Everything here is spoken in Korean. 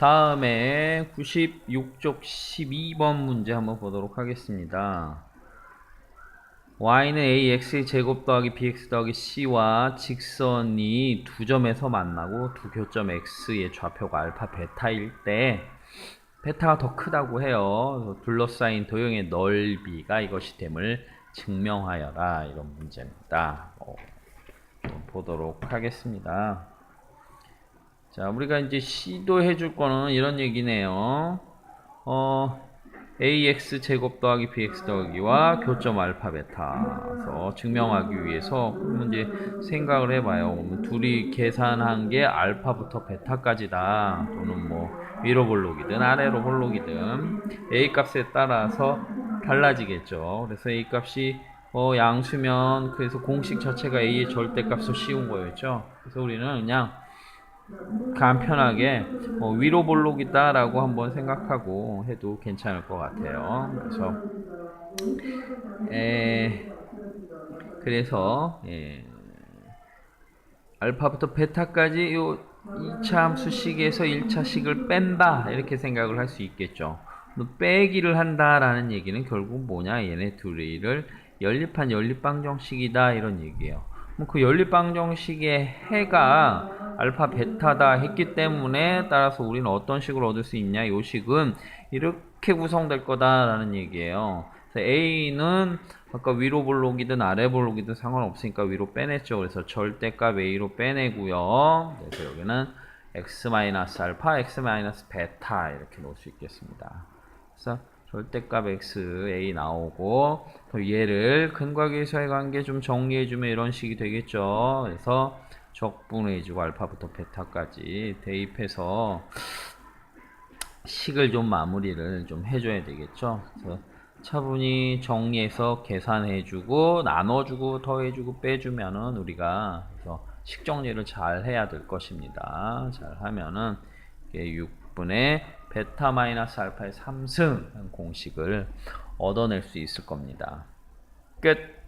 다음에 96쪽 12번 문제 한번 보도록 하겠습니다. y는 ax의 제곱 더하기 bx 더하기 c와 직선이 두 점에서 만나고 두 교점 x의 좌표가 알파 베타일 때 베타가 더 크다고 해요. 둘러싸인 도형의 넓이가 이것이 됨을 증명하여라 이런 문제입니다. 어, 좀 보도록 하겠습니다. 자, 우리가 이제 시도해 줄 거는 이런 얘기네요. 어, ax 제곱 더하기 bx 더하기와 교점 알파 베타서 증명하기 위해서 이제 생각을 해 봐요. 그러면 둘이 계산한 게 알파부터 베타까지다. 또는 뭐 위로 볼록이든 아래로 볼록이든 a 값에 따라서 달라지겠죠. 그래서 a 값이 어, 양수면 그래서 공식 자체가 a의 절대값을 씌운 거였죠. 그래서 우리는 그냥 간편하게 어, 위로 볼록이다라고 한번 생각하고 해도 괜찮을 것 같아요. 그래서 에, 그래서 예, 알파부터 베타까지 요 2차 함수식에서 1차식을 뺀다 이렇게 생각을 할 수 있겠죠. 또 빼기를 한다라는 얘기는 결국 뭐냐 얘네 둘이를 연립한 연립방정식이다 이런 얘기예요. 뭐그 연립방정식의 해가 알파 베타다 했기 때문에 따라서 우리는 어떤 식을 얻을 수 있냐 요 식은 이렇게 구성될 거다라는 얘기예요. 그래서 A는 아까 위로 볼록이든 아래 볼록이든 상관없으니까 위로 빼냈죠. 그래서 절대값 A로 빼내고요. 그래서 여기는 x 알파, x 베타 이렇게 놓을 수 있겠습니다. 그래서 절대값 x a 나오고 또 얘를 근과 계수의 관계 좀 정리해주면 이런 식이 되겠죠. 그래서 적분해주고 알파부터 베타까지 대입해서 식을 좀 마무리를 좀 해줘야 되겠죠. 그래서 차분히 정리해서 계산해주고 나눠주고 더해주고 빼주면은 우리가 그래서 식 정리를 잘 해야 될 것입니다. 잘 하면은 이게 6분의 베타 마이너스 알파의 3승 공식을 얻어낼 수 있을 겁니다. 끝.